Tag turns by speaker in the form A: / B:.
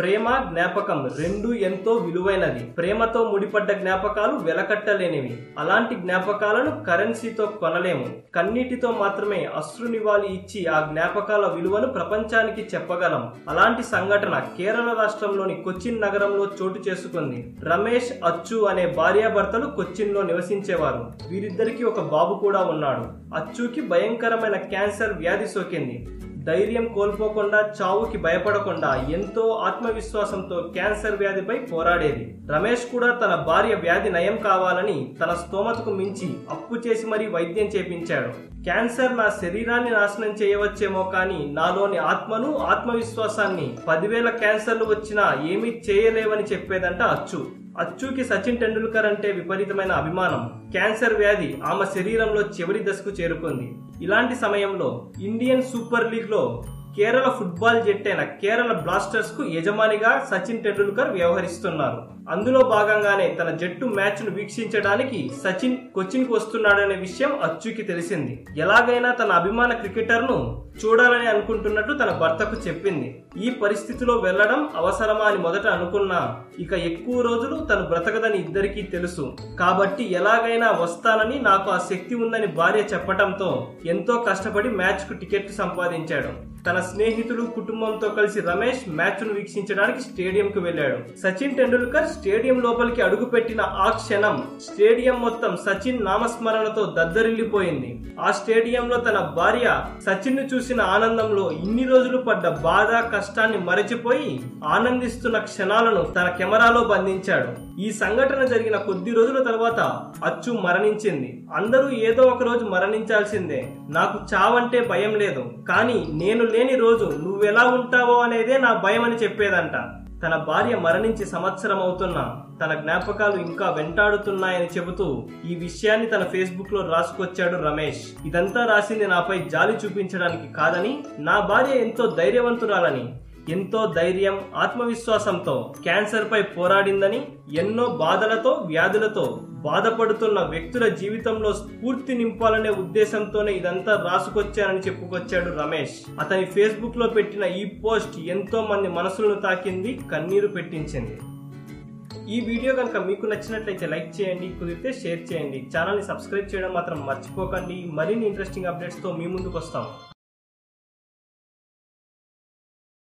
A: ప్రేమ జ్ఞాపకం రెండు ఎంతో విలువైనది ప్రేమతో ముడిపడ్డ జ్ఞాపకాలు వెలకట్టలేనివి. అలాంటి జ్ఞాపకాలను కరెన్సీతో కొనలేము. కన్నీటితో మాత్రమే అశ్రునివాళి ఇచ్చి ఆ జ్ఞాపకాల విలువను ప్రపంచానికి చెప్పగలం. అలాంటి సంఘటన కేరళ రాష్ట్రంలోని కొచ్చిన్ నగరంలో చోటు చేసుకుంది. రమేష్ అచ్చు అనే భార్యాభర్తలు కొచ్చిన్లో నివసించేవారు. వీరిద్దరికి ఒక బాబు కూడా ఉన్నాడు. అచ్చుకి భయంకరమైన క్యాన్సర్ వ్యాధి సోకింది. ధైర్యం కోల్పోకుండా చావుకి భయపడకుండా ఎంతో ఆత్మవిశ్వాసంతో క్యాన్సర్ వ్యాధిపై పోరాడేది. రమేష్ కూడా తన భార్య వ్యాధి నయం కావాలని తన స్తోమతకు మించి అప్పు చేసి మరీ వైద్యం చేపించాడు. క్యాన్సర్ నా శరీరాన్ని నాశనం చేయవచ్చేమో కానీ నాలోని ఆత్మను ఆత్మవిశ్వాసాన్ని పదివేల క్యాన్సర్లు వచ్చినా ఏమీ చేయలేవని చెప్పేదంట అచ్చు. అచ్చుకి సచిన్ టెండూల్కర్ అంటే విపరీతమైన అభిమానం. క్యాన్సర్ వ్యాధి ఆమె శరీరంలో చివరి దశకు చేరుకుంది. ఇలాంటి సమయంలో ఇండియన్ సూపర్ లీగ్లో కేరళ ఫుట్బాల్ జట్టైన కేరళ బ్లాస్టర్స్కు యజమానిగా సచిన్ టెండూల్కర్ వ్యవహరిస్తున్నారు. అందులో భాగంగానే తన జట్టు మ్యాచ్ను వీక్షించడానికి సచిన్ కొచ్చిన్కు వస్తున్నాడనే విషయం అచ్చుకి తెలిసింది. ఎలాగైనా తన అభిమాన క్రికెటర్ను చూడాలని అనుకుంటున్నట్టు తన భర్తకు చెప్పింది. ఈ పరిస్థితిలో వెళ్ళడం అవసరమా అని మొదట అనుకున్నా ఇక ఎక్కువ రోజులు తను బ్రతకదని ఇద్దరికీ తెలుసు. కాబట్టి ఎలాగైనా వస్తానని నాకు ఆ శక్తి ఉందని భార్య చెప్పటంతో ఎంతో కష్టపడి మ్యాచ్కు టికెట్ సంపాదించాడు. తన స్నేహితులు కుటుంబంతో కలిసి రమేష్ మ్యాచ్ను వీక్షించడానికి స్టేడియంకు వెళ్ళాడు. సచిన్ టెండూల్కర్ స్టేడియం లోపలికి అడుగుపెట్టిన ఆ క్షణం స్టేడియం మొత్తం సచిన్ నామస్మరణతో దద్దరిల్లిపోయింది. ఆ స్టేడియంలో తన భార్య సచిన్ను చూసిన ఆనందంలో ఇన్ని రోజులు పడ్డ బాధ కష్టాన్ని మరచిపోయి ఆనందిస్తున్న క్షణాలను తన కెమెరాలో బంధించాడు. ఈ సంఘటన జరిగిన కొద్ది రోజుల తర్వాత అచ్చు మరణించింది. అందరూ ఏదో ఒక రోజు మరణించాల్సిందే. నాకు చావంటే భయం లేదు. కానీ నేను లేని రోజు నువ్వెలా ఉంటావో అనేదే నా భయం అని చెప్పేదంట. తన భార్య మరణించి సంవత్సరం అవుతున్నా తన జ్ఞాపకాలు ఇంకా వెంటాడుతున్నాయని చెబుతూ ఈ విషయాన్ని తన ఫేస్బుక్లో రాసుకొచ్చాడు రమేష్. ఇదంతా రాసింది నాపై జాలి చూపించడానికి కాదని నా భార్య ఎంతో ధైర్యవంతురాలని ఎంతో ధైర్యం ఆత్మవిశ్వాసంతో క్యాన్సర్ పై పోరాడిందని ఎన్నో బాధలతో వ్యాధులతో బాధపడుతున్న వ్యక్తుల జీవితంలో స్ఫూర్తి నింపాలనే ఉద్దేశంతోనే ఇదంతా రాసుకొచ్చానని చెప్పుకొచ్చాడు రమేష్. అతని ఫేస్బుక్లో పెట్టిన ఈ పోస్ట్ ఎంతో మంది మనసులను తాకింది కన్నీరు పెట్టించింది. ఈ వీడియో కనుక మీకు నచ్చినట్లయితే లైక్ చేయండి కుదిరితే షేర్ చేయండి. ఛానల్ని సబ్స్క్రైబ్ చేయడం మాత్రం మర్చిపోకండి. మరిన్ని ఇంట్రెస్టింగ్ అప్డేట్స్తో మీ ముందుకు వస్తాం